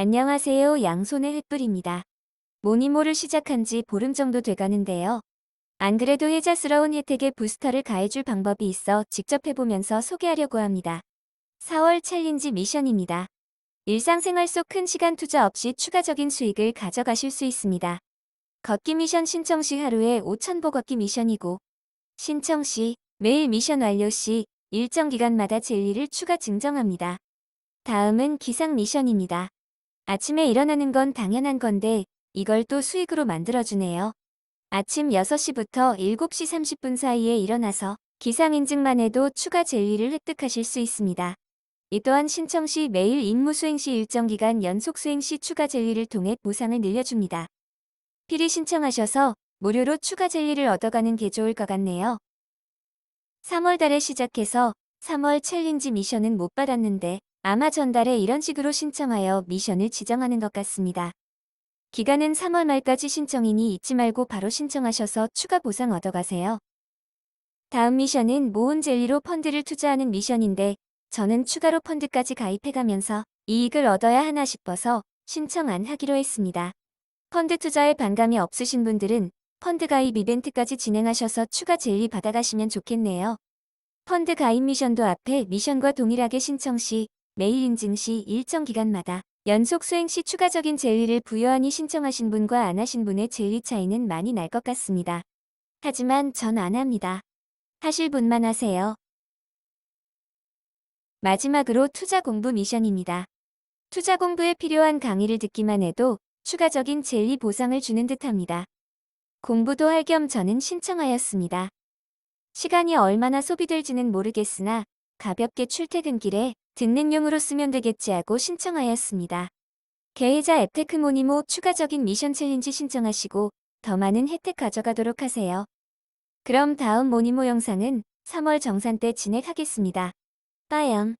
안녕하세요. 양손의 횃불입니다. 모니모를 시작한 지 보름 정도 돼가는데요. 안 그래도 혜자스러운 혜택에 부스터를 가해줄 방법이 있어 직접 해보면서 소개하려고 합니다. 4월 챌린지 미션입니다. 일상생활 속 큰 시간 투자 없이 추가적인 수익을 가져가실 수 있습니다. 걷기 미션 신청 시 하루에 5,000보 걷기 미션이고 신청 시 매일 미션 완료 시 일정 기간마다 젤리를 추가 증정합니다. 다음은 기상 미션입니다. 아침에 일어나는 건 당연한 건데 이걸 또 수익으로 만들어주네요. 아침 6시부터 7시 30분 사이에 일어나서 기상 인증만 해도 추가 젤리를 획득하실 수 있습니다. 이 또한 신청 시 매일 임무 수행 시 일정 기간 연속 수행 시 추가 젤리를 통해 보상을 늘려줍니다. 필히 신청하셔서 무료로 추가 젤리를 얻어가는 게 좋을 것 같네요. 3월 달에 시작해서 3월 챌린지 미션은 못 받았는데 아마 전달에 이런 식으로 신청하여 미션을 지정하는 것 같습니다. 기간은 3월 말까지 신청이니 잊지 말고 바로 신청하셔서 추가 보상 얻어가세요. 다음 미션은 모은 젤리로 펀드를 투자하는 미션인데 저는 추가로 펀드까지 가입해가면서 이익을 얻어야 하나 싶어서 신청 안 하기로 했습니다. 펀드 투자에 반감이 없으신 분들은 펀드 가입 이벤트까지 진행하셔서 추가 젤리 받아가시면 좋겠네요. 펀드 가입 미션도 앞에 미션과 동일하게 신청 시 매일 인증 시 일정 기간마다 연속 수행 시 추가적인 젤리를 부여하니 신청하신 분과 안 하신 분의 젤리 차이는 많이 날 것 같습니다. 하지만 전 안 합니다. 하실 분만 하세요. 마지막으로 투자 공부 미션입니다. 투자 공부에 필요한 강의를 듣기만 해도 추가적인 젤리 보상을 주는 듯합니다. 공부도 할 겸 저는 신청하였습니다. 시간이 얼마나 소비될지는 모르겠으나 가볍게 출퇴근길에 듣는 용으로 쓰면 되겠지 하고 신청하였습니다. 계좌 앱테크 모니모 추가적인 미션 챌린지 신청하시고 더 많은 혜택 가져가도록 하세요. 그럼 다음 모니모 영상은 3월 정산 때 진행하겠습니다. 빠염.